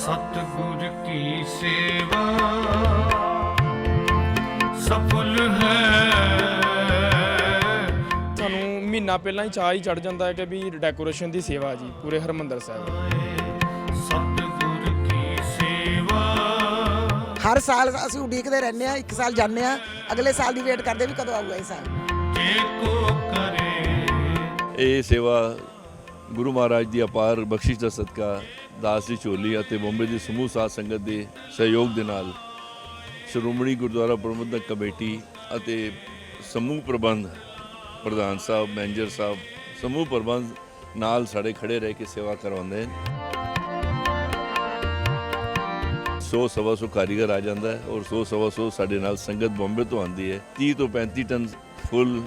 सतगुर की सेवा सफल है ਸਾਨੂੰ ਮਹੀਨਾ ਪਹਿਲਾਂ ਹੀ ਚਾਹ ਹੀ ਚੜ ਜਾਂਦਾ ਹੈ ਕਿ ਵੀ ਡੈਕੋਰੇਸ਼ਨ ਦੀ ਸੇਵਾ ਜੀ ਪੂਰੇ ਹਰਮੰਦਰ ਸਾਹਿਬ ਸਤਗੁਰ ਕੀ ਸੇਵਾ ਹਰ ਸਾਲ ਅਸੀਂ ਉਡੀਕਦੇ ਰਹਿੰਦੇ ਆ ਇੱਕ ਸਾਲ ਜਾਂਦੇ ਆ ਅਗਲੇ ਸਾਲ ਦੀ ਵੇਟ ਕਰਦੇ ਵੀ ਕਦੋਂ ਆਊਗਾ ਇਹ ਸਾਲ ਜੇ ਕੋ ਕਰੇ ਇਹ ਸੇਵਾ ਗੁਰੂ ਮਹਾਰਾਜ ਦੀ ਅਪਾਰ ਬਖਸ਼ਿਸ਼ ਦਾ ਸਦਕਾ ਦਾਸ ਦੀ ਝੋਲੀ ਅਤੇ ਬੰਬੇ ਦੀ ਸਮੂਹ ਸਾਧ ਸੰਗਤ ਦੇ ਸਹਿਯੋਗ ਦੇ ਨਾਲ ਸ਼੍ਰੋਮਣੀ ਗੁਰਦੁਆਰਾ ਪ੍ਰਬੰਧਕ ਕਮੇਟੀ ਅਤੇ ਸਮੂਹ ਪ੍ਰਬੰਧ ਪ੍ਰਧਾਨ ਸਾਹਿਬ, ਮੈਨੇਜਰ ਸਾਹਿਬ, ਸਮੂਹ ਪ੍ਰਬੰਧ ਨਾਲ ਸਾਡੇ ਖੜੇ ਰਹਿ ਕੇ ਸੇਵਾ ਕਰਵਾਉਂਦੇ ਨੇ ਸੌ ਸਵਾ ਸੌ ਕਾਰੀਗਰ ਆ ਜਾਂਦਾ ਹੈ ਔਰ ਸੌ ਸਵਾ ਸੌ ਸਾਡੇ ਨਾਲ ਸੰਗਤ ਬੰਬੇ ਤੋਂ ਆਉਂਦੀ ਹੈ। 30 ਤੋਂ 35 ਟਨ ਫੁੱਲ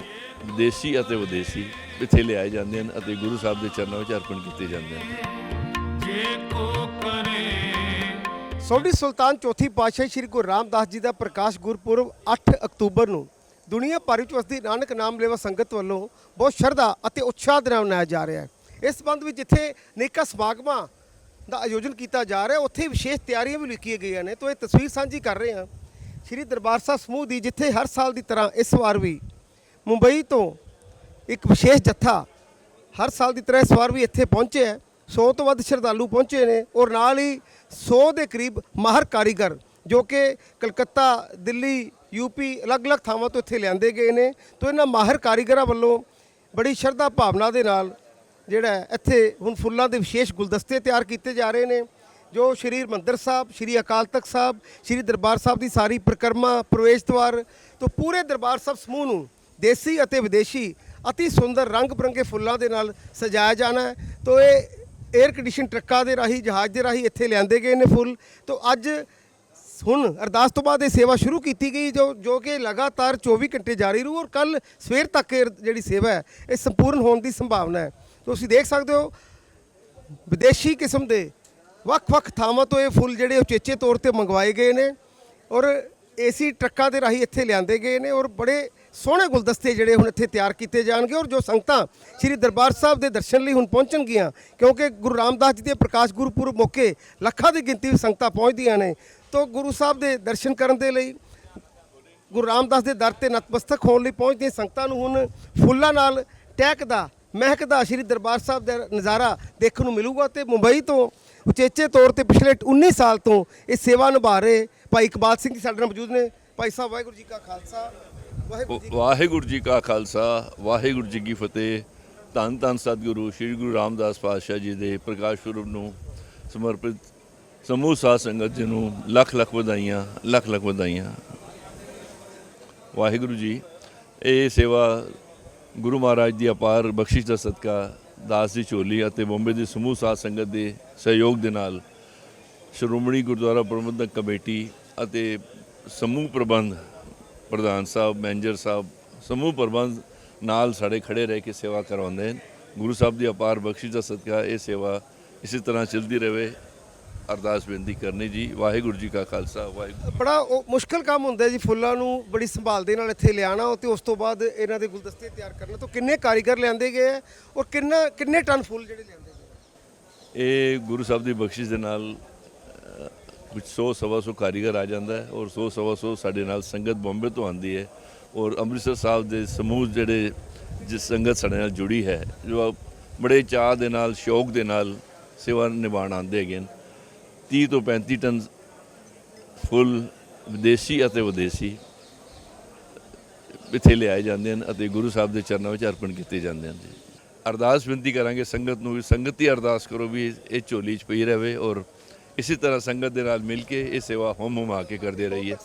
ਦੇਸੀ ਅਤੇ ਵਿਦੇਸੀ ਇੱਥੇ ਲਿਆਏ ਜਾਂਦੇ ਹਨ ਅਤੇ ਗੁਰੂ ਸਾਹਿਬ ਦੇ ਚਰਨਾਂ ਵਿੱਚ ਅਰਪਣ ਕੀਤੇ ਜਾਂਦੇ ਹਨ। ਸੋਢੀ ਸੁਲਤਾਨ ਚੌਥੀ ਪਾਤਸ਼ਾਹੀ ਸ੍ਰੀ ਗੁਰੂ ਰਾਮਦਾਸ ਜੀ ਦਾ ਪ੍ਰਕਾਸ਼ ਗੁਰਪੁਰਬ 8 ਅਕਤੂਬਰ ਨੂੰ ਦੁਨੀਆ ਭਰ ਵਿੱਚ ਵਸਦੀ ਨਾਨਕ ਨਾਮ ਲੇਵਾ ਸੰਗਤ ਵੱਲੋਂ ਬਹੁਤ ਸ਼ਰਧਾ ਅਤੇ ਉਤਸ਼ਾਹ ਦੇ ਨਾਲ ਮਨਾਇਆ ਜਾ ਰਿਹਾ ਹੈ। ਇਸ ਸੰਬੰਧ ਵਿੱਚ ਜਿੱਥੇ ਅਨੇਕਾਂ ਸਮਾਗਮਾਂ ਦਾ ਆਯੋਜਨ ਕੀਤਾ ਜਾ ਰਿਹਾ, ਉੱਥੇ ਵਿਸ਼ੇਸ਼ ਤਿਆਰੀਆਂ ਵੀ ਲਿਖੀਆਂ ਗਈਆਂ ਨੇ। ਤੋਂ ਇਹ ਤਸਵੀਰ ਸਾਂਝੀ ਕਰ ਰਹੇ ਹਾਂ। ਸ੍ਰੀ ਦਰਬਾਰ ਸਾਹਿਬ ਸਮੂਹ ਦੀ, ਜਿੱਥੇ ਹਰ ਸਾਲ ਦੀ ਤਰ੍ਹਾਂ ਇਸ ਵਾਰ ਵੀ ਮੁੰਬਈ ਤੋਂ ਇੱਕ ਵਿਸ਼ੇਸ਼ ਜੱਥਾ ਹਰ ਸਾਲ ਦੀ ਤਰ੍ਹਾਂ ਇਸ ਵਾਰ ਵੀ ਇੱਥੇ ਪਹੁੰਚਿਆ ਹੈ। 100 ਤੋਂ ਵੱਧ ਸ਼ਰਧਾਲੂ ਪਹੁੰਚੇ ਨੇ ਔਰ ਨਾਲ ਹੀ 100 ਦੇ ਕਰੀਬ ਮਾਹਰ ਕਾਰੀਗਰ ਜੋ ਕਿ ਕਲਕੱਤਾ, ਦਿੱਲੀ ਯੂਪੀ ਅਲੱਗ-ਅਲੱਗ ਥਾਵਾਂ ਤੋਂ ਇੱਥੇ ਲਿਆਂਦੇ ਗਏ ਨੇ। ਤੋਂ ਇਹਨਾਂ ਮਾਹਰ ਕਾਰੀਗਰਾਂ ਵੱਲੋਂ ਬੜੀ ਸ਼ਰਧਾ ਭਾਵਨਾ ਦੇ ਨਾਲ ਜਿਹੜਾ ਇੱਥੇ ਹੁਣ ਫੁੱਲਾਂ ਦੇ ਵਿਸ਼ੇਸ਼ ਗੁਲਦਸਤੇ ਤਿਆਰ ਕੀਤੇ ਜਾ ਰਹੇ ਨੇ, ਜੋ ਸ਼੍ਰੀ ਹਰਿਮੰਦਰ ਸਾਹਿਬ, ਸ਼੍ਰੀ ਅਕਾਲ ਤਖਤ ਸਾਹਿਬ, ਸ਼੍ਰੀ ਦਰਬਾਰ ਸਾਹਿਬ ਦੀ ਸਾਰੀ ਪ੍ਰਕਰਮਾ, ਪ੍ਰਵੇਸ਼ ਦੁਆਰ ਤੋਂ ਪੂਰੇ ਦਰਬਾਰ ਸਾਹਿਬ ਸਮੂਹ ਨੂੰ ਦੇਸੀ ਅਤੇ ਵਿਦੇਸ਼ੀ ਅਤੀ ਸੁੰਦਰ ਰੰਗ ਬਰੰਗੇ ਫੁੱਲਾਂ ਦੇ ਨਾਲ ਸਜਾਇਆ ਜਾਣਾ ਹੈ। ਤੋਂ ਇਹ 에ਅਰ ਕੰਡੀਸ਼ਨ ਟਰੱਕਾਂ ਦੇ ਰਾਹੀਂ, ਜਹਾਜ਼ ਦੇ ਰਾਹੀਂ ਇੱਥੇ ਲਿਆਂਦੇ ਗਏ ਨੇ ਫੁੱਲ। ਤੋਂ ਅੱਜ ਹੁਣ ਅਰਦਾਸ ਤੋਂ ਬਾਅਦ ਇਹ ਸੇਵਾ ਸ਼ੁਰੂ ਕੀਤੀ ਗਈ, ਜੋ ਜੋ ਕਿ ਲਗਾਤਾਰ 24 ਘੰਟੇ ਜਾਰੀ ਰਹੂ ਔਰ ਕੱਲ ਸਵੇਰ ਤੱਕ ਇਹ ਜਿਹੜੀ ਸੇਵਾ ਹੈ, ਇਹ ਸੰਪੂਰਨ ਹੋਣ ਦੀ ਸੰਭਾਵਨਾ ਹੈ। ਤੁਸੀਂ ਦੇਖ ਸਕਦੇ ਹੋ, ਵਿਦੇਸ਼ੀ ਕਿਸਮ ਦੇ ਵੱਖ-ਵੱਖ ਥਾਵਾਂ ਤੋਂ ਇਹ ਫੁੱਲ ਜਿਹੜੇ ਉਚੇਚੇ ਤੌਰ ਤੇ ਮੰਗਵਾਏ ਗਏ ਨੇ ਔਰ ਏਸੀ ਟਰੱਕਾਂ ਦੇ ਰਾਹੀਂ ਇੱਥੇ ਲਿਆਂਦੇ ਗਏ ਨੇ ਔਰ ਬੜੇ ਸੋਹਣੇ ਗੁਲਦਸਤੇ ਜਿਹੜੇ ਹੁਣ ਇੱਥੇ ਤਿਆਰ ਕੀਤੇ ਜਾਣਗੇ ਔਰ ਜੋ ਸੰਗਤਾਂ ਸ੍ਰੀ ਦਰਬਾਰ ਸਾਹਿਬ ਦੇ ਦਰਸ਼ਨ ਲਈ ਹੁਣ ਪਹੁੰਚਣਗੀਆਂ, ਕਿਉਂਕਿ ਗੁਰੂ ਰਾਮਦਾਸ ਜੀ ਦੇ ਪ੍ਰਕਾਸ਼ ਗੁਰਪੁਰਬ ਮੌਕੇ ਲੱਖਾਂ ਦੀ ਗਿਣਤੀ ਵਿੱਚ ਸੰਗਤਾਂ ਪਹੁੰਚਦੀਆਂ ਨੇ। ਤੋਂ ਗੁਰੂ ਸਾਹਿਬ ਦੇ ਦਰਸ਼ਨ ਕਰਨ ਦੇ ਲਈ, ਗੁਰੂ ਰਾਮਦਾਸ ਦੇ ਦਰ ਤੇ ਨਤਮਸਤਕ ਹੋਣ ਲਈ ਪਹੁੰਚਦੀਆਂ ਸੰਗਤਾਂ ਨੂੰ ਹੁਣ ਫੁੱਲਾਂ ਨਾਲ ਟਹਿਕਦਾ ਮਹਿਕਦਾ ਸ਼੍ਰੀ ਦਰਬਾਰ ਸਾਹਿਬ ਦਾ ਨਜ਼ਾਰਾ ਦੇਖਣ ਨੂੰ ਮਿਲੂਗਾ ਤੇ ਮੁੰਬਈ ਤੋਂ ਉਚੇਚੇ ਤੌਰ ਤੇ ਪਿਛਲੇ 19 ਸਾਲ ਤੋਂ ਇਹ ਸੇਵਾ ਨਿਭਾ ਰਹੇ ਭਾਈ ਇਕਬਾਲ ਸਿੰਘ ਜੀ ਸਾਡੇ ਨਾਲ ਮੌਜੂਦ ਨੇ। ਭਾਈ ਸਾਹਿਬ, ਵਾਹਿਗੁਰੂ ਜੀ ਕਾ ਖਾਲਸਾ। ਵਾਹਿਗੁਰੂ ਜੀ ਵਾਹਿਗੁਰੂ ਜੀ ਕਾ ਖਾਲਸਾ, ਵਾਹਿਗੁਰੂ ਜੀ ਕੀ ਫਤਿਹ। ਧੰਨ ਧੰਨ ਸਤਿਗੁਰੂ, ਸ੍ਰੀ ਗੁਰੂ ਰਾਮਦਾਸ ਪਾਤਸ਼ਾਹ ਜੀ ਦੇ ਪ੍ਰਕਾਸ਼ ਪੁਰਬ ਨੂੰ ਸਮਰਪਿਤ ਸਮੂਹ ਸਾਧ ਸੰਗਤ ਜੀ ਨੂੰ ਲੱਖ ਲੱਖ ਵਧਾਈਆਂ, ਲੱਖ ਲੱਖ ਵਧਾਈਆਂ। ਵਾਹਿਗੁਰੂ ਜੀ, ਇਹ ਸੇਵਾ ਗੁਰੂ ਮਹਾਰਾਜ ਦੀ ਅਪਾਰ ਬਖਸ਼ਿਸ਼ ਦਾ ਸਦਕਾ, ਦਾਸ ਦੀ ਝੋਲੀ ਅਤੇ ਬੰਬੇ ਦੀ ਸਮੂਹ ਸਾਧ ਸੰਗਤ ਦੇ ਸਹਿਯੋਗ ਦੇ ਨਾਲ ਸ਼੍ਰੋਮਣੀ ਗੁਰਦੁਆਰਾ ਪ੍ਰਬੰਧਕ ਕਮੇਟੀ ਅਤੇ ਸਮੂਹ ਪ੍ਰਬੰਧ ਪ੍ਰਧਾਨ ਸਾਹਿਬ ਮੈਨੇਜਰ ਸਾਹਿਬ ਸਮੂਹ ਪ੍ਰਬੰਧ ਨਾਲ ਸਾਡੇ ਖੜੇ ਰਹਿ ਕੇ ਸੇਵਾ ਕਰਵਾਉਂਦੇ ਨੇ ਗੁਰੂ ਸਾਹਿਬ ਦੀ ਅਪਾਰ ਬਖਸ਼ਿਸ਼ ਦਾ ਸਦਕਾ ਇਹ ਸੇਵਾ ਇਸੇ ਤਰ੍ਹਾਂ ਚੱਲਦੀ ਰਹੇ ਅਰਦਾਸ ਬੇਨਤੀ ਕਰਨੀ ਜੀ। ਵਾਹਿਗੁਰੂ ਜੀ ਕਾ ਖਾਲਸਾ ਵਾਹਿਗੁਰੂ ਬੜਾ ਮੁਸ਼ਕਲ ਕੰਮ ਹੁੰਦਾ ਜੀ ਫੁੱਲਾਂ ਨੂੰ ਬੜੀ ਸੰਭਾਲ ਦੇ ਨਾਲ ਇੱਥੇ ਲਿਆਣਾ ਤੇ ਉਸ ਤੋਂ ਬਾਅਦ ਇਹਨਾਂ ਦੇ ਗੁਲਦਸਤੇ ਤਿਆਰ ਕਰਨਾ। ਤੋਂ ਕਿੰਨੇ ਕਾਰੀਗਰ ਲਿਆਂਦੇ ਗਏ ਹੈ ਔਰ ਕਿੰਨਾ ਕਿੰਨੇ ਟਨ ਫੁੱਲ ਜਿਹੜੇ ਲਿਆਂਦੇ ਗਏ ਇਹ ਗੁਰੂ ਸਾਹਿਬ ਦੀ ਬਖਸ਼ਿਸ਼ ਦੇ ਨਾਲ ਵਿੱਚ ਕੁਝ 100 ਸਵਾ ਸੌ ਕਾਰੀਗਰ ਆ ਜਾਂਦਾ ਹੈ ਔਰ 100 ਸਵਾ ਸੌ ਸਾਡੇ ਨਾਲ ਸੰਗਤ ਬੰਬੇ ਤੋਂ ਆਉਂਦੀ ਹੈ ਔਰ ਅੰਮ੍ਰਿਤਸਰ ਸਾਹਿਬ ਦੇ ਸਮੂਹ ਜਿਹੜੇ ਜਿਸ ਸੰਗਤ ਸਾਡੇ ਨਾਲ ਜੁੜੀ ਹੈ, ਜੋ ਬੜੇ ਚਾਅ ਦੇ ਨਾਲ, ਸ਼ੌਕ ਦੇ ਨਾਲ ਸੇਵਾ ਨਿਭਾਉਣ ਆਉਂਦੇ ਹੈਗੇ ਨੇ 30 ਤੋਂ 35 ਟਨ ਫੁੱਲ ਵਿਦੇਸ਼ੀ ਅਤੇ ਵਿਦੇਸ਼ੀ ਇੱਥੇ ਲਿਆਏ ਜਾਂਦੇ ਹਨ ਅਤੇ ਗੁਰੂ ਸਾਹਿਬ ਦੇ ਚਰਨਾਂ ਵਿੱਚ ਅਰਪਣ ਕੀਤੇ ਜਾਂਦੇ ਹਨ ਜੀ। ਅਰਦਾਸ ਬੇਨਤੀ ਕਰਾਂਗੇ ਸੰਗਤ ਨੂੰ ਵੀ, ਸੰਗਤ ਹੀ ਅਰਦਾਸ ਕਰੋ ਵੀ ਇਹ ਝੋਲੀ 'ਚ ਪਈ ਰਹੇ ਔਰ ਇਸੇ ਤਰ੍ਹਾਂ ਸੰਗਤ ਦੇ ਨਾਲ ਮਿਲ ਕੇ ਇਹ ਸੇਵਾ ਹੁਮ ਆ ਕੇ ਕਰਦੇ ਰਹੀਏ।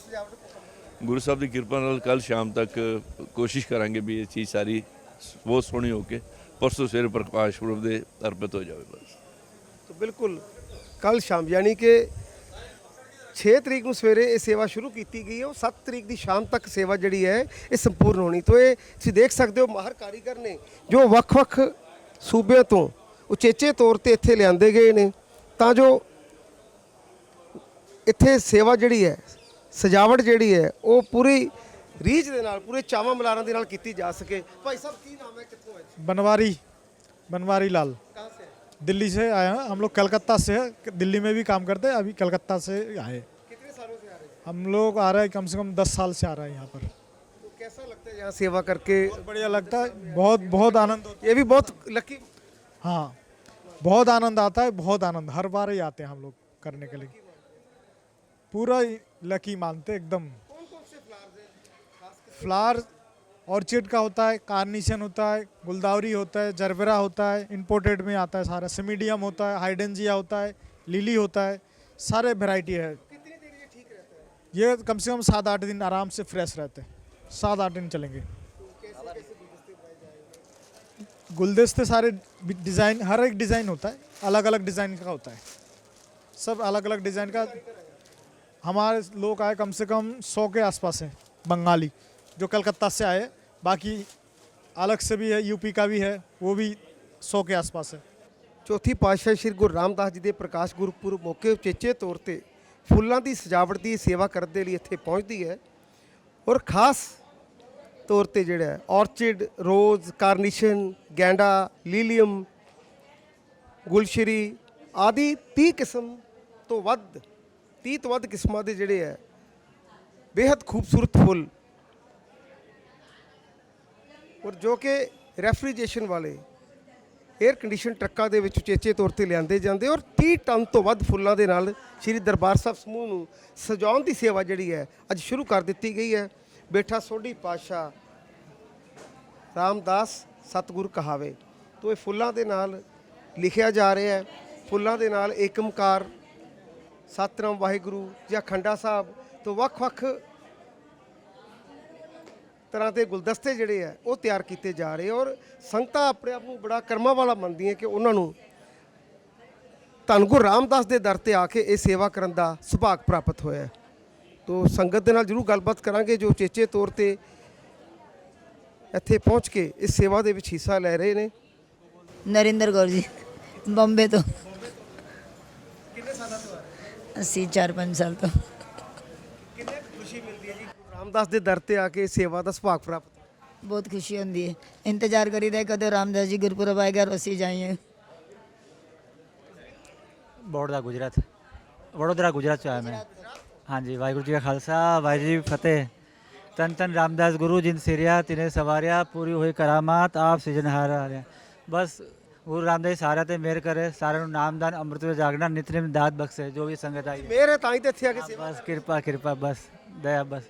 ਗੁਰੂ ਸਾਹਿਬ ਦੀ ਕਿਰਪਾ ਨਾਲ ਕੱਲ ਸ਼ਾਮ ਤੱਕ ਕੋਸ਼ਿਸ਼ ਕਰਾਂਗੇ ਵੀ ਇਹ ਚੀਜ਼ ਸਾਰੀ ਬਹੁਤ ਸੋਹਣੀ ਹੋ ਕੇ ਪਰਸੋਂ ਸਵੇਰੇ ਪ੍ਰਕਾਸ਼ ਪੁਰਬ ਦੇ ਅਰਪਿਤ ਹੋ ਜਾਵੇ ਬਸ। ਤਾਂ ਬਿਲਕੁਲ ਕੱਲ ਸ਼ਾਮ ਯਾਨੀ ਕਿ 6 ਤਰੀਕ ਨੂੰ ਸਵੇਰੇ ਇਹ ਸੇਵਾ ਸ਼ੁਰੂ ਕੀਤੀ ਗਈ ਹੈ। ਉਹ 7 ਤਰੀਕ ਦੀ ਸ਼ਾਮ ਤੱਕ ਸੇਵਾ ਜਿਹੜੀ ਹੈ, ਇਹ ਸੰਪੂਰਨ ਹੋਣੀ। ਤੋਂ ਇਹ ਤੁਸੀਂ ਦੇਖ ਸਕਦੇ ਹੋ ਮਾਹਰ ਕਾਰੀਗਰ ਨੇ ਜੋ ਵੱਖ-ਵੱਖ ਸੂਬਿਆਂ ਤੋਂ ਉਚੇਚੇ ਤੌਰ ਤੇ ਇੱਥੇ ਲਿਆਂਦੇ ਗਏ ਨੇ। ਤਾਂ ਜੋ ਇੱਥੇ ਸੇਵਾ ਜਿਹੜੀ ਹੈ ਸਜਾਵਟ ਜਿਹੜੀ ਹੈ ਉਹ ਪੂਰੀ ਰੀਝ ਦੇ ਨਾਲ ਪੂਰੇ ਚਾਵਾਂ ਮਲਾਰਾਂ ਦੇ ਨਾਲ ਕੀਤੀ ਜਾ ਸਕੇ ਭਾਈ ਸਾਹਿਬ ਕੀ ਨਾਮ ਹੈ ਕਿੱਥੋਂ ਹੈ बनवारी बनवारी लाल ਕਹਾਂ ਸੇ ਹੈ? दिल्ली से आए हैं हम लोग कलकत्ता से है दिल्ली में भी काम करते हैं अभी कलकत्ता से आए कितने सालों से आ रहे हैं हम लोग आ रहे हैं कम से कम दस साल से आ रहे हैं यहाँ पर तो कैसा लगता है यहाँ सेवा करके बहुत बढ़िया लगता है बहुत बहुत आनंद होता ये भी बहुत लकी है हाँ बहुत आनंद आता है बहुत आनंद हर बार ही आते हैं हम लोग करने के लिए पूरा लकी मानते एकदम। फ्लावर ऑर्चिड का होता है, कार्निशन होता है, गुलदावरी होता है, जरबेरा होता है इंपोर्टेड में आता है सारा। सिमीडियम होता है हाइडेंजिया होता है लिली होता है, सारे वैरायटी है। ये कम से कम सात आठ दिन आराम से फ्रेश रहते हैं। सात आठ दिन चलेंगे। गुलदस्ते सारे डिज़ाइन हर एक डिज़ाइन होता है अलग अलग डिज़ाइन का होता है। सब अलग अलग डिज़ाइन का हमारे लोग आए कम से कम सौ के आसपास है बंगाली जो कलकत्ता से आए बाकी अलग से भी है यूपी का भी है वो भी सौ के आसपास है ਚੌਥੀ ਪਾਤਸ਼ਾਹ ਸ੍ਰੀ ਗੁਰੂ ਰਾਮਦਾਸ ਜੀ ਦੇ ਪ੍ਰਕਾਸ਼ ਗੁਰਪੁਰਬ ਮੌਕੇ ਉਚੇਚੇ ਤੌਰ ਤੇ ਫੁੱਲਾਂ ਦੀ ਸਜਾਵਟ ਦੀ ਸੇਵਾ ਕਰਨ ਦੇ ਲਈ ਇੱਥੇ ਪਹੁੰਚਦੀ ਹੈ ਔਰ ਖਾਸ ਤੌਰ ਤੇ ਜਿਹੜਾ ਹੈ ਔਰਚਿਡ ਰੋਜ਼ ਕਾਰਨੀਸ਼ਨ ਗੈਂਡਾ ਲੀਲੀਅਮ ਗੁਲਸ਼ਰੀ ਆਦਿ 30 ਕਿਸਮ ਤੋਂ ਵੱਧ 30 ਤੋਂ ਵੱਧ ਕਿਸਮਾਂ ਦੇ ਜਿਹੜੇ ਹੈ ਬੇहद ਖੂਬਸੂਰਤ ਫੁੱਲ। ਔਰ ਜੋ ਕਿ ਰੈਫਰੀਜਰੇਸ਼ਨ ਵਾਲੇ 에ਅਰ ਕੰਡੀਸ਼ਨ ਟਰੱਕਾਂ ਦੇ ਵਿੱਚ ਚੇਚੇ ਤੌਰ ਤੇ ਲਿਆਂਦੇ ਜਾਂਦੇ ਔਰ 30 ਟਨ ਤੋਂ ਵੱਧ ਫੁੱਲਾਂ ਦੇ ਨਾਲ ਸ੍ਰੀ ਦਰਬਾਰ ਸਾਹਿਬ ਸਮੂਹ ਨੂੰ ਸਜਾਉਣ ਦੀ ਸੇਵਾ ਜਿਹੜੀ ਹੈ, ਅੱਜ ਸ਼ੁਰੂ ਕਰ ਦਿੱਤੀ ਗਈ ਹੈ। ਬੇਠਾ ਸੋਢੀ ਪਾਸ਼ਾ ਰਾਮਦਾਸ ਸਤਗੁਰ ਕਹਾਵੇ। ਤੋਂ ਇਹ ਫੁੱਲਾਂ ਦੇ ਨਾਲ ਲਿਖਿਆ ਜਾ ਰਿਹਾ ਹੈ। ਫੁੱਲਾਂ ਦੇ ਨਾਲ ਏਕਮਕਾਰ ਸਤਨਾਮ ਵਾਹਿਗੁਰੂ ਜਾਂ ਖੰਡਾ ਸਾਹਿਬ ਤੋਂ ਵੱਖ-ਵੱਖ ਤਰ੍ਹਾਂ ਦੇ ਗੁਲਦਸਤੇ ਜਿਹੜੇ ਆ, ਉਹ ਤਿਆਰ ਕੀਤੇ ਜਾ ਰਹੇ ਔਰ ਸੰਗਤਾਂ ਆਪਣੇ ਆਪ ਨੂੰ ਬੜਾ ਕਰਮਾਂ ਵਾਲਾ ਮੰਨਦੀਆਂ ਕਿ ਉਹਨਾਂ ਨੂੰ ਧੰਨ ਗੁਰੂ ਰਾਮਦਾਸ ਦੇ ਦਰ ਤੇ ਆ ਕੇ ਇਹ ਸੇਵਾ ਕਰਨ ਦਾ ਸੁਭਾਗ ਪ੍ਰਾਪਤ ਹੋਇਆ ਹੈ। ਤੋ ਸੰਗਤ ਦੇ ਨਾਲ ਜਰੂਰ ਗੱਲਬਾਤ ਕਰਾਂਗੇ ਜੋ ਚੇਚੇ ਤੌਰ ਤੇ ਇੱਥੇ ਪਹੁੰਚ ਕੇ ਇਸ ਸੇਵਾ ਦੇ ਵਿੱਚ ਹਿੱਸਾ ਲੈ ਰਹੇ ਨੇ। ਨਰਿੰਦਰ ਗੌਰ ਜੀ, ਬੰਬੇ ਤੋਂ। ਅਸੀਂ 4-5 ਸਾਲ ਤੋਂ। ਕਿੰਨੇ ਖੁਸ਼ੀ ਮਿਲਦੀ ਹੈ ਜੀ? ਗੁਰੂ ਰਾਮਦਾਸ ਦੇ ਦਰ ਤੇ ਆ ਕੇ ਸੇਵਾ ਦਾ ਸੁਭਾਗ ਪ੍ਰਾਪਤ। ਬਹੁਤ ਖੁਸ਼ੀ ਹੁੰਦੀ ਹੈ। ਇੰਤਜ਼ਾਰ ਕਰੀਦਾ ਕਦੋਂ ਰਾਮਦਾਸ ਜੀ ਗੁਰਪੁਰਬ ਆਏਗਾ ਔਰ ਅਸੀਂ ਜਾਈਏ। ਬੜੌਦਾ ਗੁਜਰਾਤ। ਵਡੋਦਰਾ ਗੁਜਰਾਤ ਚ ਆਇਆ ਮੈਂ। ਹਾਂਜੀ ਵਾਹਿਗੁਰੂ ਜੀ ਕਾ ਖਾਲਸਾ ਵਾਹਿਗੁਰੂ ਜੀ ਕੀ ਫਤਿਹ। ਤਨ ਤਨ ਰਾਮਦਾਸ ਗੁਰੂ ਜਿਨ ਸਿਰਿਆ ਤਿਨੇ ਸਵਾਰਿਆ ਪੂਰੀ ਹੋਈ ਕਰਾਮਾਤ ਆਪ ਸਿਜਨਹਾਰ ਆ ਰਿਹਾ ਬਸ ਗੁਰੂ ਰਾਮਦਾਸ ਸਾਰਿਆਂ ਤੇ ਮਿਹਰ ਕਰੇ ਸਾਰਿਆਂ ਨੂੰ ਨਾਮਦਾਨ ਅੰਮ੍ਰਿਤ ਵੇਲੇ ਜਾਗਣਾ ਨਿਤਨੇਮ ਦਾਤ ਬਖਸ਼ੇ ਜੋ ਵੀ ਸੰਗਤ ਆਈ ਮੇਰੇ ਤਾਂ ਹੀ ਤੇ ਇੱਥੇ ਆ ਕੇ ਸੇਵਾ ਬਸ ਕਿਰਪਾ ਕਿਰਪਾ ਬਸ ਦਇਆ ਬਸ।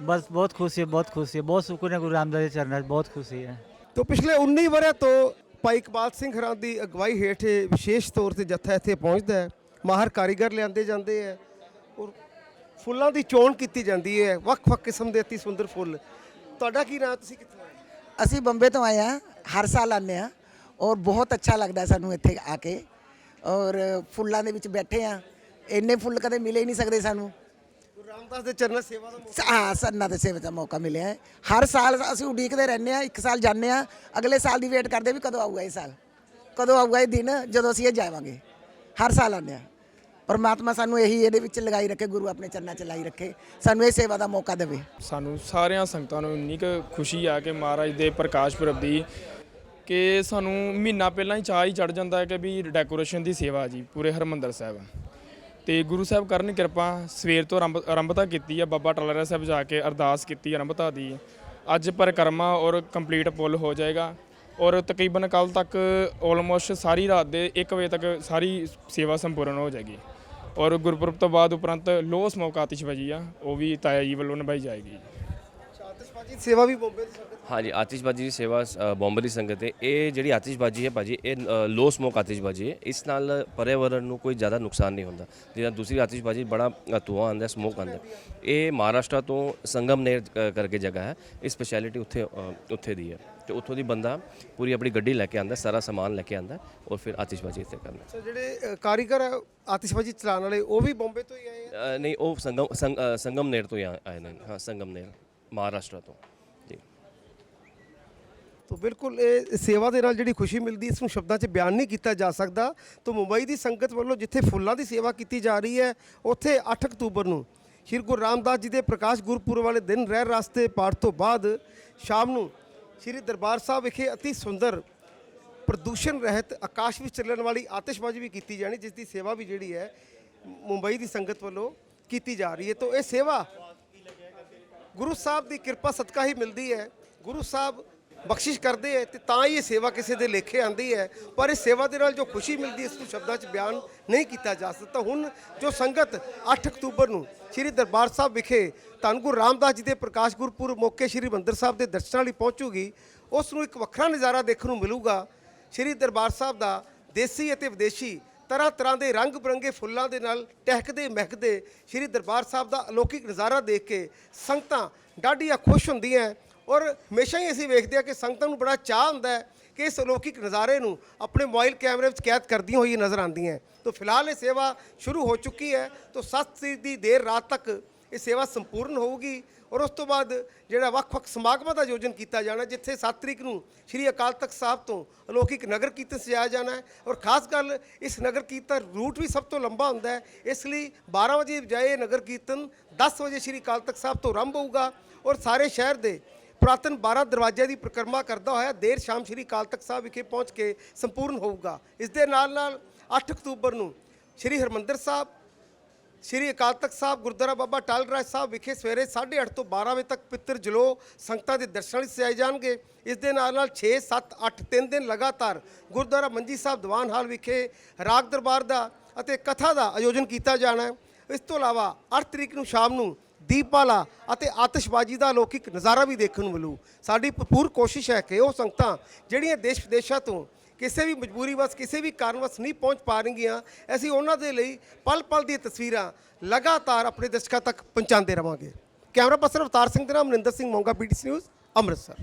ਬਸ ਬਹੁਤ ਖੁਸ਼ੀ ਬਹੁਤ ਖੁਸ਼ੀ ਬਹੁਤ ਸੁਕੂਨ ਹੈ ਗੁਰੂ ਰਾਮਦਾਸ ਦੇ ਚਰਨਾਂ 'ਚ ਬਹੁਤ ਖੁਸ਼ੀ ਹੈ। ਤੋਂ ਪਿਛਲੇ 19 ਵਰ੍ਹਿਆਂ ਤੋਂ ਭਾਈ ਇਕਬਾਲ ਸਿੰਘ ਹਰਾਂ ਦੀ ਅਗਵਾਈ ਹੇਠ ਵਿਸ਼ੇਸ਼ ਤੌਰ ਤੇ ਜੱਥਾ ਇੱਥੇ ਪਹੁੰਚਦਾ ਹੈ। ਮਾਹਰ ਕਾਰੀਗਰ ਲਿਆਂਦੇ ਜਾਂਦੇ ਹੈ ਔਰ ਫੁੱਲਾਂ ਦੀ ਚੋਣ ਕੀਤੀ ਜਾਂਦੀ ਹੈ। ਵੱਖ-ਵੱਖ ਕਿਸਮ ਦੇ ਅਤੀ ਸੁੰਦਰ ਫੁੱਲ। ਤੁਹਾਡਾ ਕੀ ਨਾਂ ਤੁਸੀਂ ਕਿੱਥੋਂ ਆਏ? ਅਸੀਂ ਬੰਬੇ ਤੋਂ ਆਏ ਆ ਹਰ ਸਾਲ ਆਉਂਦੇ ਆ ਔਰ ਬਹੁਤ ਅੱਛਾ ਲੱਗਦਾ ਸਾਨੂੰ ਇੱਥੇ ਆ ਕੇ ਔਰ ਫੁੱਲਾਂ ਦੇ ਵਿੱਚ ਬੈਠੇ ਆ ਇੰਨੇ ਫੁੱਲ ਕਦੇ ਮਿਲੇ ਹੀ ਨਹੀਂ ਸਕਦੇ ਸਾਨੂੰ। ਗੁਰੂ ਰਾਮਦਾਸ ਦੇ ਚਰਨਾਂ ਸੇਵਾ ਦਾ ਮੌਕਾ ਹਾਂ ਸੰਨਾ ਦੇ ਸੇਵਾ ਦਾ ਮੌਕਾ ਮਿਲਿਆ ਹੈ। ਹਰ ਸਾਲ ਅਸੀਂ ਉਡੀਕਦੇ ਰਹਿੰਦੇ ਆ ਇੱਕ ਸਾਲ ਜਾਂਦੇ ਆ ਅਗਲੇ ਸਾਲ ਦੀ ਵੇਟ ਕਰਦੇ ਵੀ ਕਦੋਂ ਆਊਗਾ ਇਹ ਸਾਲ। ਕਦੋਂ ਆਊਗਾ ਇਹ ਦਿਨ ਜਦੋਂ ਅਸੀਂ ਇਹ ਜਾਵਾਂਗੇ। ਹਰ ਸਾਲ ਆਉਂਦੇ ਆ ਪਰਮਾਤਮਾ ਸਾਨੂੰ ਇਹੀ ਇਹਦੇ ਵਿੱਚ ਲਗਾਈ ਰੱਖੇ ਗੁਰੂ ਆਪਣੇ ਚਰਨਾਂ 'ਚ ਲਾਈ ਰੱਖੇ। ਸਾਨੂੰ ਇਹ ਸੇਵਾ ਦਾ ਮੌਕਾ ਦੇਵੇ। ਸਾਨੂੰ ਸਾਰਿਆਂ ਸੰਗਤਾਂ ਨੂੰ ਇੰਨੀ ਕੁ ਖੁਸ਼ੀ ਆ ਕਿ ਮਹਾਰਾਜ ਦੇ ਪ੍ਰਕਾਸ਼ ਪੁਰਬ ਦੀ ਕਿ ਸਾਨੂੰ ਮਹੀਨਾ ਪਹਿਲਾਂ ਹੀ ਚਾਹ ਹੀ ਚੜ ਜਾਂਦਾ ਹੈ ਕਿ ਵੀ ਡੈਕੋਰੇਸ਼ਨ ਦੀ ਸੇਵਾ ਜੀ, ਪੂਰੇ ਹਰਮੰਦਰ ਸਾਹਿਬ। ਤੇ ਗੁਰੂ ਸਾਹਿਬ ਕਰਨ ਕਿਰਪਾ, ਸਵੇਰ ਤੋਂ ਆਰੰਭ ਆਰੰਭਤਾ ਕੀਤੀ ਆ, ਬਾਬਾ ਟਲਰਾ ਸਾਹਿਬ ਜਾ ਕੇ ਅਰਦਾਸ ਕੀਤੀ ਆਰੰਭਤਾ ਦੀ। ਅੱਜ ਪਰਿਕਰਮਾ ਔਰ ਕੰਪਲੀਟ ਪੁੱਲ ਹੋ ਜਾਏਗਾ ਔਰ ਤਕਰੀਬਨ ਕੱਲ ਤੱਕ ਆਲਮੋਸਟ ਸਾਰੀ ਰਾਤ ਦੇ 1 ਵਜੇ ਤੱਕ ਸਾਰੀ ਸੇਵਾ ਸੰਪੂਰਨ ਹੋ ਜਾਏਗੀ। ਔਰ ਗੁਰਪੁਰਬ ਤੋਂ ਬਾਅਦ ਉਪਰੰਤ ਲੋ ਸਮੋਕ ਆਤਿਸ਼ਬਾਜ਼ੀ ਆ, ਉਹ ਵੀ ਤਾਇਆ ਜੀ ਵੱਲੋਂ ਨਿਭਾਈ ਜਾਏਗੀ। ਆਤਿਸ਼ਬਾਜ਼ੀ ਸੇਵਾ ਵੀ ਬੰਬੇ ਦੀ ਸੰਗਤ ਹਾਂਜੀ ਆਤਿਸ਼ਬਾਜ਼ੀ ਦੀ ਸੇਵਾ ਅ, ਬੰਬੇ ਦੀ ਸੰਗਤ ਹੈ। ਇਹ ਜਿਹੜੀ ਆਤਿਸ਼ਬਾਜ਼ੀ ਹੈ ਭਾਜੀ ਇਹ ਲੋ ਸਮੋਕ ਆਤਿਸ਼ਬਾਜ਼ੀ ਹੈ। ਇਸ ਨਾਲ ਪਰਿਆਵਰਣ ਨੂੰ ਕੋਈ ਜ਼ਿਆਦਾ ਨੁਕਸਾਨ ਨਹੀਂ ਹੁੰਦਾ। ਜਿਹੜਾ ਦੂਸਰੀ ਆਤਿਸ਼ਬਾਜ਼ੀ ਬੜਾ ਅ, ਧੂੰਆਂ ਆਉਂਦਾ ਸਮੋਕ ਆਉਂਦਾ। ਇਹ ਮਹਾਰਾਸ਼ਟਰ ਤੋਂ ਸੰਗਮਨੇਰ ਅ, ਕਰਕੇ ਜਗ੍ਹਾ ਹੈ। ਇਹ ਸਪੈਸ਼ਲਿਟੀ ਉੱਥੇ ਅ, ਉੱਥੇ ਦੀ ਹੈ। ਤੇ ਉੱਥੋਂ ਦੀ ਬੰਦਾ ਪੂਰੀ ਆਪਣੀ ਗੱਡੀ ਲੈ ਕੇ ਆਂਦਾ ਸਾਰਾ ਸਮਾਨ ਲੈ ਕੇ ਆਂਦਾ ਔਰ ਫਿਰ ਆਤਿਸ਼ਬਾਜ਼ੀ ਇੱਥੇ ਕਰਦਾ ਸੋ ਜਿਹੜੇ ਅ, ਕਾਰੀਗਰ ਹੈ ਆਤਿਸ਼ਬਾਜ਼ੀ ਚਲਾਉਣ ਵਾਲੇ ਉਹ ਵੀ ਬੰਬੇ ਤੋਂ ਹੀ ਆਏ ਆ? ਅ, ਨਹੀਂ ਉਹ ਸੰਗਮ ਸੰਗ- ਅ, ਸੰਗਮਨੇਰ ਤੋਂ ਹੀ ਆ- ਆਏ ਨੇ। ਹਾਂ ਸੰਗਮਨੇਰ ਮਹਾਰਾਸ਼ਟਰ ਤੋਂ। ਜੀ। ਤੋ ਬਿਲਕੁਲ, ਇਹ ਸੇਵਾ ਦੇ ਨਾਲ ਜਿਹੜੀ ਖੁਸ਼ੀ ਮਿਲਦੀ, ਇਸ ਨੂੰ ਸ਼ਬਦਾਂ 'ਚ ਬਿਆਨ ਨਹੀਂ ਕੀਤਾ ਜਾ ਸਕਦਾ। ਤੋ ਮੁੰਬਈ ਦੀ ਸੰਗਤ ਵੱਲੋਂ ਜਿੱਥੇ ਫੁੱਲਾਂ ਦੀ ਸੇਵਾ ਕੀਤੀ ਜਾ ਰਹੀ ਹੈ, ਉੱਥੇ 8 ਅਕਤੂਬਰ ਨੂੰ ਸ਼੍ਰੀ ਗੁਰੂ ਰਾਮਦਾਸ ਜੀ ਦੇ ਪ੍ਰਕਾਸ਼ ਗੁਰਪੁਰਬ ਵਾਲੇ ਦਿਨ ਰਹਿ ਰਸਤੇ ਪਾਠ ਤੋਂ ਬਾਅਦ ਸ਼ਾਮ ਨੂੰ ਸ਼੍ਰੀ ਦਰਬਾਰ ਸਾਹਿਬ ਵਿਖੇ ਅਤੀ ਸੁੰਦਰ ਪ੍ਰਦੂਸ਼ਣ ਰਹਿਤ ਆਕਾਸ਼ ਵਿੱਚ ਚੱਲਣ ਵਾਲੀ ਆਤਿਸ਼ਬਾਜ਼ੀ ਵੀ ਕੀਤੀ ਜਾਣੀ, ਜਿਸ ਦੀ ਸੇਵਾ ਵੀ ਜਿਹੜੀ ਹੈ ਮੁੰਬਈ ਦੀ ਸੰਗਤ ਵੱਲੋਂ ਕੀਤੀ ਜਾ ਰਹੀ ਹੈ। ਤਾਂ ਇਹ ਸੇਵਾ ਗੁਰੂ ਸਾਹਿਬ ਦੀ ਕਿਰਪਾ ਸਦਕਾ ਹੀ ਮਿਲਦੀ ਹੈ। ਗੁਰੂ ਸਾਹਿਬ ਬਖਸ਼ਿਸ਼ ਕਰਦੇ ਹੈ ਤੇ ਤਾਂ ਹੀ ਇਹ ਸੇਵਾ ਕਿਸੇ ਦੇ ਲੇਖੇ ਆਂਦੀ ਹੈ। ਪਰ ਇਸ ਸੇਵਾ ਦੇ ਨਾਲ ਜੋ ਖੁਸ਼ੀ ਮਿਲਦੀ ਹੈ, ਇਸ ਨੂੰ ਸ਼ਬਦਾਂ 'ਚ ਬਿਆਨ ਨਹੀਂ ਕੀਤਾ ਜਾ ਸਕਦਾ। ਹੁਣ ਜੋ ਸੰਗਤ 8 ਅਕਤੂਬਰ ਨੂੰ ਸ੍ਰੀ ਦਰਬਾਰ ਸਾਹਿਬ ਵਿਖੇ ਧੰਨ ਗੁਰੂ ਰਾਮਦਾਸ ਜੀ ਦੇ ਪ੍ਰਕਾਸ਼ ਗੁਰਪੁਰਬ ਮੌਕੇ ਸ੍ਰੀ ਮੰਦਰ ਸਾਹਿਬ ਦੇ ਦਰਸ਼ਨਾਂ ਲਈ ਪਹੁੰਚੂਗੀ, ਉਸ ਨੂੰ ਇੱਕ ਵੱਖਰਾ ਨਜ਼ਾਰਾ ਦੇਖਣ ਨੂੰ ਮਿਲੂਗਾ। ਸ੍ਰੀ ਦਰਬਾਰ ਸਾਹਿਬ ਦਾ ਦੇਸੀ ਅਤੇ ਵਿਦੇਸ਼ੀ ਤਰ੍ਹਾਂ ਤਰ੍ਹਾਂ ਦੇ ਰੰਗ ਬਰੰਗੇ ਫੁੱਲਾਂ ਦੇ ਨਾਲ ਟਹਿਕਦੇ, ਮਹਿਕਦੇ ਸ੍ਰੀ ਦਰਬਾਰ ਸਾਹਿਬ ਦਾ ਅਲੌਕਿਕ ਨਜ਼ਾਰਾ ਦੇਖ ਕੇ ਸੰਗਤਾਂ ਡਾਢੀਆਂ ਖੁਸ਼ ਹੁੰਦੀਆਂ ਔਰ ਹਮੇਸ਼ਾ ਹੀ ਅਸੀਂ ਵੇਖਦੇ ਹਾਂ ਕਿ ਸੰਗਤਾਂ ਨੂੰ ਬੜਾ ਚਾਹ ਹੁੰਦਾ ਹੈ ਕਿ ਇਸ ਅਲੌਕਿਕ ਨਜ਼ਾਰੇ ਨੂੰ ਆਪਣੇ ਮੋਬਾਈਲ ਕੈਮਰੇ ਵਿੱਚ ਕੈਦ ਕਰਦੀਆਂ ਹੋਈਆਂ ਨਜ਼ਰ ਆਉਂਦੀਆਂ ਤਾਂ ਫਿਲਹਾਲ ਇਹ ਸੇਵਾ ਸ਼ੁਰੂ ਹੋ ਚੁੱਕੀ ਹੈ। ਤਾਂ ਸੱਤ ਦੀ ਦੇਰ ਰਾਤ ਤੱਕ ਇਹ ਸੇਵਾ ਸੰਪੂਰਨ ਹੋਊਗੀ ਔਰ ਉਸ ਤੋਂ ਬਾਅਦ ਜਿਹੜਾ ਵੱਖ-ਵੱਖ ਸਮਾਗਮਾਂ ਦਾ ਆਯੋਜਨ ਕੀਤਾ ਜਾਣਾ, ਜਿੱਥੇ 7 ਤਰੀਕ ਨੂੰ ਸ੍ਰੀ ਅਕਾਲ ਤਖਤ ਸਾਹਿਬ ਤੋਂ ਅਲੌਕਿਕ ਨਗਰ ਕੀਰਤਨ ਸਜਾਇਆ ਜਾਣਾ ਹੈ ਔਰ ਖਾਸ ਗੱਲ ਇਸ ਨਗਰ ਕੀਰਤਨ ਰੂਟ ਵੀ ਸਭ ਤੋਂ ਲੰਬਾ ਹੁੰਦਾ ਹੈ, ਇਸ ਲਈ 12 ਵਜੇ ਬਜਾਏ ਇਹ ਨਗਰ ਕੀਰਤਨ 10 ਵਜੇ ਸ੍ਰੀ ਅਕਾਲ ਤਖਤ ਸਾਹਿਬ ਤੋਂ ਆਰੰਭ ਹੋਊਗਾ ਔਰ ਸਾਰੇ ਸ਼ਹਿਰ ਦੇ ਪੁਰਾਤਨ 12 ਦਰਵਾਜ਼ਿਆਂ ਦੀ ਪਰਿਕਰਮਾ ਕਰਦਾ ਹੋਇਆ ਦੇਰ ਸ਼ਾਮ ਸ੍ਰੀ ਅਕਾਲ ਤਖਤ ਸਾਹਿਬ ਵਿਖੇ ਪਹੁੰਚ ਕੇ ਸੰਪੂਰਨ ਹੋਊਗਾ। ਇਸ ਦੇ ਨਾਲ ਨਾਲ 8 ਅਕਤੂਬਰ ਨੂੰ ਸ੍ਰੀ ਹਰਮੰਦਰ ਸਾਹਿਬ ਸ਼੍ਰੀ ਅਕਾਲ ਤਖਤ ਸਾਹਿਬ, ਗੁਰਦੁਆਰਾ ਬਾਬਾ ਟਾਲ ਰਾਜ ਸਾਹਿਬ ਵਿਖੇ ਸਵੇਰੇ 8:30 ਤੋਂ 12 ਵਜੇ ਤੱਕ ਪਿੱਤਰ ਜਲੋ ਸੰਗਤਾਂ ਦੇ ਦਰਸ਼ਨ ਲਈ ਸਜਾਏ ਜਾਣਗੇ। ਇਸ ਦੇ ਨਾਲ ਨਾਲ 6 7 8 3 ਦਿਨ ਲਗਾਤਾਰ ਗੁਰਦੁਆਰਾ ਮੰਜੀ ਸਾਹਿਬ ਦੀਵਾਨ ਹਾਲ ਵਿਖੇ ਰਾਗ ਦਰਬਾਰ ਦਾ ਅਤੇ ਕਥਾ ਦਾ ਆਯੋਜਨ ਕੀਤਾ ਜਾਣਾ ਹੈ। ਇਸ ਤੋਂ ਇਲਾਵਾ 8 ਤਰੀਕ ਨੂੰ ਸ਼ਾਮ ਨੂੰ ਦੀਪਮਾਲਾ ਅਤੇ ਆਤਿਸ਼ਬਾਜ਼ੀ ਦਾ ਅਲੌਕਿਕ ਨਜ਼ਾਰਾ ਵੀ ਦੇਖਣ ਨੂੰ ਮਿਲੂ। ਸਾਡੀ ਭਰਪੂਰ ਕੋਸ਼ਿਸ਼ ਹੈ ਕਿ ਉਹ ਸੰਗਤਾਂ ਜਿਹੜੀਆਂ ਦੇਸ਼ ਵਿਦੇਸ਼ਾਂ ਤੋਂ ਕਿਸੇ ਵੀ ਮਜਬੂਰੀ ਵਸ, ਕਿਸੇ ਵੀ ਕਾਰਨ ਵਸ ਨਹੀਂ ਪਹੁੰਚ ਪਾ ਰਹੀਆਂ। ਅਸੀਂ ਉਹਨਾਂ ਦੇ ਲਈ ਪਲ ਪਲ ਦੀਆਂ ਤਸਵੀਰਾਂ ਲਗਾਤਾਰ ਆਪਣੇ ਦਰਸ਼ਕਾਂ ਤੱਕ ਪਹੁੰਚਾਉਂਦੇ ਰਵਾਂਗੇ। ਕੈਮਰਾ ਪਰਸਨ ਅਵਤਾਰ ਸਿੰਘ ਦੇ ਨਾਮ, ਮਨਿੰਦਰ ਸਿੰਘ ਮੋਂਗਾ ਬੀਟੀਸੀ ਨਿਊਜ਼ ਅੰਮ੍ਰਿਤਸਰ।